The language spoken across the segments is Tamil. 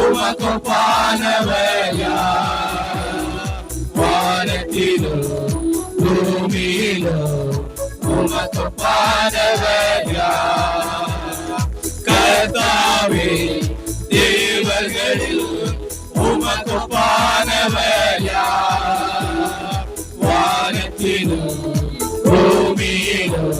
உமக்கொப்பானவர் யார் வானத்திலும் பூமியிலும் உமக்கொப்பானவர் யார் கர்த்தாவே தேவர்களில் உமக்கொப்பானவர் யார் வானத்திலும் பூமியிலும்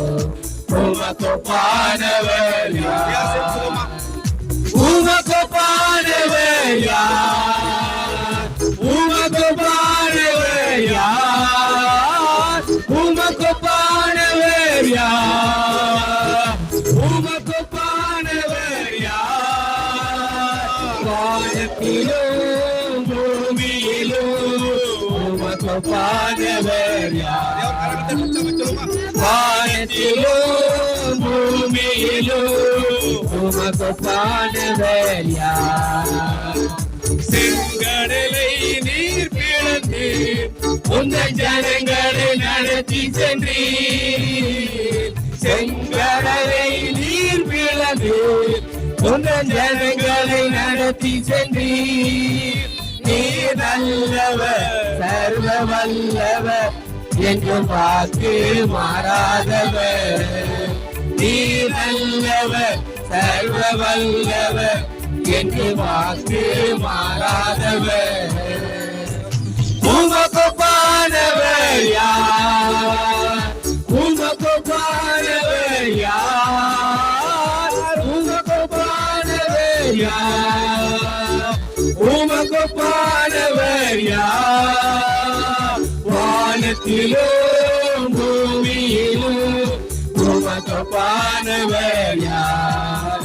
உமக்கொப்பானவர் யார் உமக்கொப்பானவர் யார் உமக்கொப்பானவர் யார் உமக்கொப்பானவர் யார் யார் வானத்திலும் பூமியிலும் உமக்கொப்பானவர் யார் வானத்திலும் பூமியிலும் உமக்கொப்பானவர் யார் செங்கடலை நீர் பிளந்து உந்த ஜனங்களை நடத்தி சென்றீர். செங்கடலை நீர் பிளந்து உந்த ஜனங்களை நடத்தி சென்றீர். நீர் நல்லவர் சர்வ வல்லவர் என்றும் பார்த்து மாறாதவர். நீர் நல்லவர் சர்வ வல்லவர் என்று வாக்கு மாறாதவர். உமக்கு உமக்கொப்பானவர் யார்? உமக்கு உமக்கொப்பானவர் யார்? உமக்கு உமக்கொப்பானவர் யார்? உமக்கு உமக்கொப்பானவர் யார்? வானத்திலோ உமக்கொப்பானவர் யார்?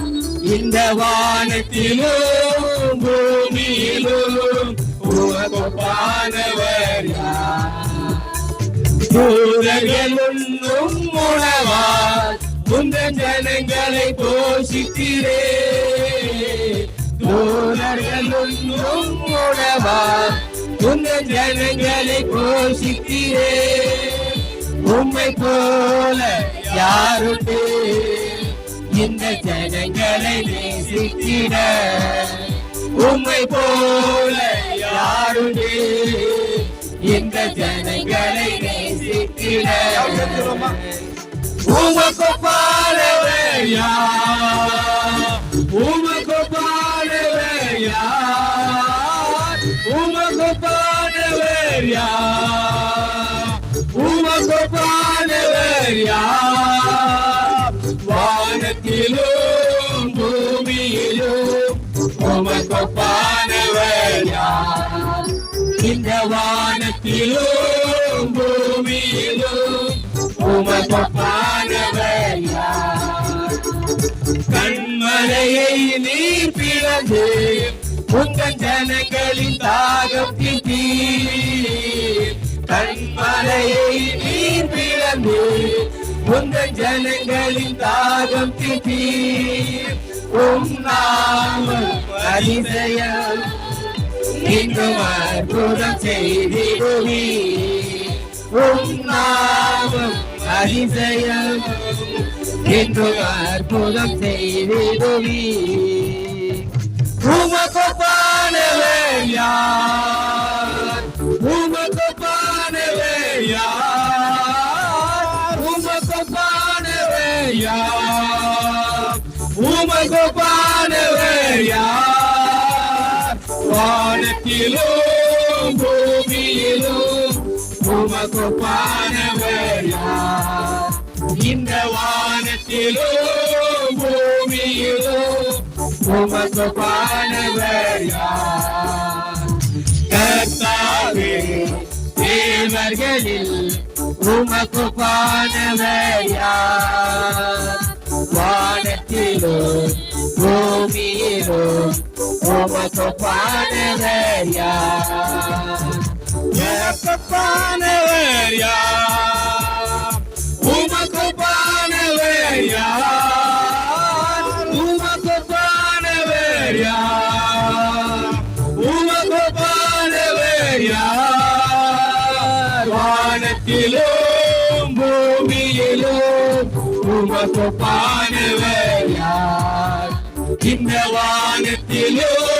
இந்த வானத்திலும் பூமியிலும் உமக்கொப்பானவர் யார்? தூதர்கள் உண்ணும் உணவால் உந்தன் ஜனங்களை போஷித்தீரே. தூதர்கள் உண்ணும் உணவால் உந்தன் ஜனங்களை போஷித்தீரே. உம்மை போல யாருண்டு இந்த ஜனங்களை நேசித்திட. உம்மை போல யாருண்டு இந்த ஜனங்களை நேசித்திட. உமக்கு பாடவர் யார் உமக்கு பாடவர் யார் உமக்கு பாடவர் வானத்திலும் பூமியிலும் உமக்கு இந்த வானத்திலும் பூமியிலும் உமக்கு பாடவர் கண்மலையை நீ பிளந்து உங்கள் ஜனங்களின் தாகம் கண்மலையை நீ பிளந்து உங்கள் ஜனங்களின் தாகம் தீர் உம் நாமம் அதிசயம். இன்றும் அற்புதம் செய்திடுவி உம் நாமம் அதிசயம். இன்றும் அற்புதம் செய்திடுவி உமக்கு உமக்கு பானவர் யார் வானத்திலும் பூமியிலும் உமக்கு பானவர் யார் இந்த வானத்திலும் பூமியிலும் உமக்கு பானவர் யார் கர்த்தாவே தேவர்களில் உமக்கு பானவர் யார் வானத்திலும் பூமியிலும் உமக்கு பானவர் யார் எனக்கு பானவர் யார் உமக்கு பானவர் யார் உமக்கு பானவர் யார் உமக்கு பானவர் யார் வானத்திலும் உமக்கு பானவர் யார் இந்த வானத்திலும்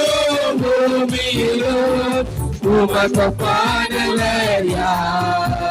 பூமியிலும் உமக்கு பாடவர் யார்